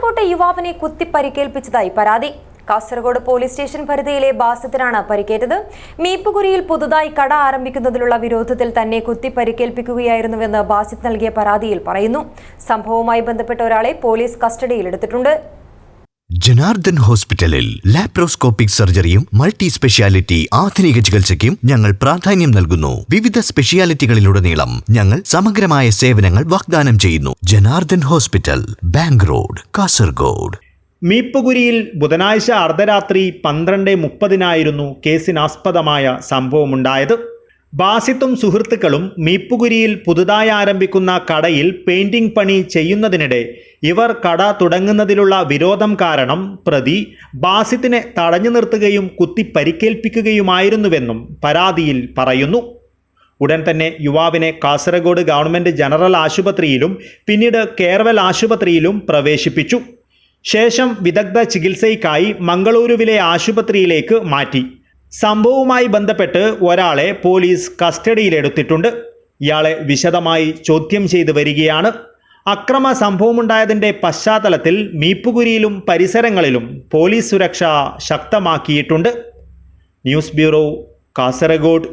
കാസർകോട്ടെ യുവാവിനെ കുത്തി പരിക്കേൽപ്പിച്ചതായി പരാതി. കാസർഗോഡ് പോലീസ് സ്റ്റേഷൻ പരിധിയിലെ ബാസത്തിനാണ് പരിക്കേറ്റത്. മീപ്പുകുരിയിൽ പുതുതായി കട ആരംഭിക്കുന്നതിലുള്ള വിരോധത്തിൽ തന്നെ കുത്തി പരിക്കേൽപ്പിക്കുകയായിരുന്നുവെന്ന് ബാസിത്ത് നൽകിയ പരാതിയിൽ പറയുന്നു. സംഭവവുമായി ബന്ധപ്പെട്ട ഒരാളെ പോലീസ് കസ്റ്റഡിയിലെടുത്തിട്ടുണ്ട്. ജനാർദ്ദൻ ഹോസ്പിറ്റലിൽ ലാപ്രോസ്കോപ്പിക് സർജറിയും മൾട്ടി സ്പെഷ്യാലിറ്റി ആധുനിക ചികിത്സയ്ക്കും ഞങ്ങൾ പ്രാധാന്യം നൽകുന്നു. വിവിധ സ്പെഷ്യാലിറ്റികളിലുടനീളം ഞങ്ങൾ സമഗ്രമായ സേവനങ്ങൾ വാഗ്ദാനം ചെയ്യുന്നു. Janardhan hospital bank road Kasaragod. മീപ്പുകുരിയിൽ ബുധനാഴ്ച അർദ്ധരാത്രി പന്ത്രണ്ട് മുപ്പതിനായിരുന്നു കേസിനാസ്പദമായ സംഭവമുണ്ടായത്. ബാസിത്തും സുഹൃത്തുക്കളും മീപ്പുകുരിയിൽ പുതുതായി ആരംഭിക്കുന്ന കടയിൽ പെയിന്റിംഗ് പണി ചെയ്യുന്നതിനിടെ ഇവർ കട തുടങ്ങുന്നതിലുള്ള വിരോധം കാരണം പ്രതി ബാസിത്തിനെ തടഞ്ഞു നിർത്തുകയും കുത്തി പരിക്കേൽപ്പിക്കുകയുമായിരുന്നുവെന്നും പരാതിയിൽ പറയുന്നു. ഉടൻ തന്നെ യുവാവിനെ കാസർഗോഡ് ഗവൺമെന്റ് ജനറൽ ആശുപത്രിയിലും പിന്നീട് കേർവൽ ആശുപത്രിയിലും പ്രവേശിപ്പിച്ചു. ശേഷം വിദഗ്ധ ചികിത്സയ്ക്കായി മംഗളൂരുവിലെ ആശുപത്രിയിലേക്ക് മാറ്റി. സംഭവവുമായി ബന്ധപ്പെട്ട് ഒരാളെ പോലീസ് കസ്റ്റഡിയിലെടുത്തിട്ടുണ്ട്. ഇയാളെ വിശദമായി ചോദ്യം ചെയ്തു വരികയാണ്. അക്രമ സംഭവമുണ്ടായതിന്റെ പശ്ചാത്തലത്തിൽ മീപ്പുകുരിയിലും പരിസരങ്ങളിലും പോലീസ് സുരക്ഷ ശക്തമാക്കിയിട്ടുണ്ട്. News bureau Kasaragod.